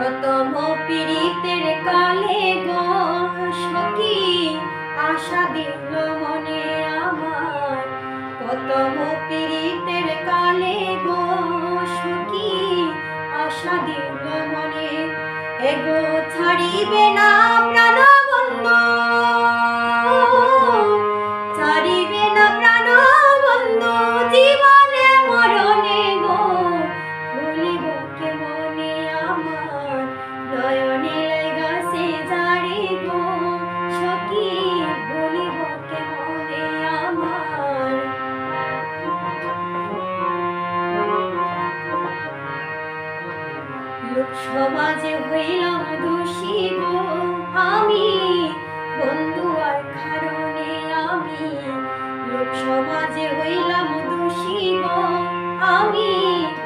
প্রথম পীড়িতের কালে গসকি আশা দিল মনে আমার। প্রথম পীড়িতের কালে গসকি আশা দিল মনে। এগো ছাড়িবে না লোক সমাজে হইলাম দোষী গো, আমি বন্ধু আর কারণে আমি লোক সমাজে হইলাম দোষী গো, আমি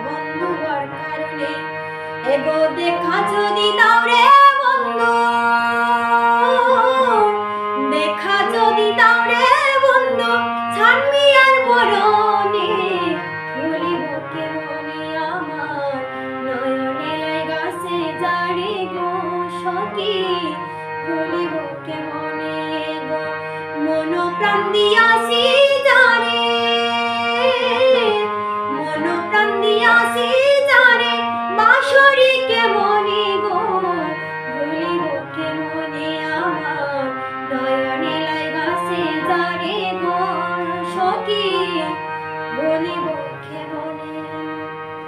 বন্ধু আর কারণে। এগো দেখা যদি দাও রে বন্ধু দিয়াছি জানে মন প্রাণ দিয়াছি জানে বাসরি কে মনে গো জানে গো? সখী ভুলিব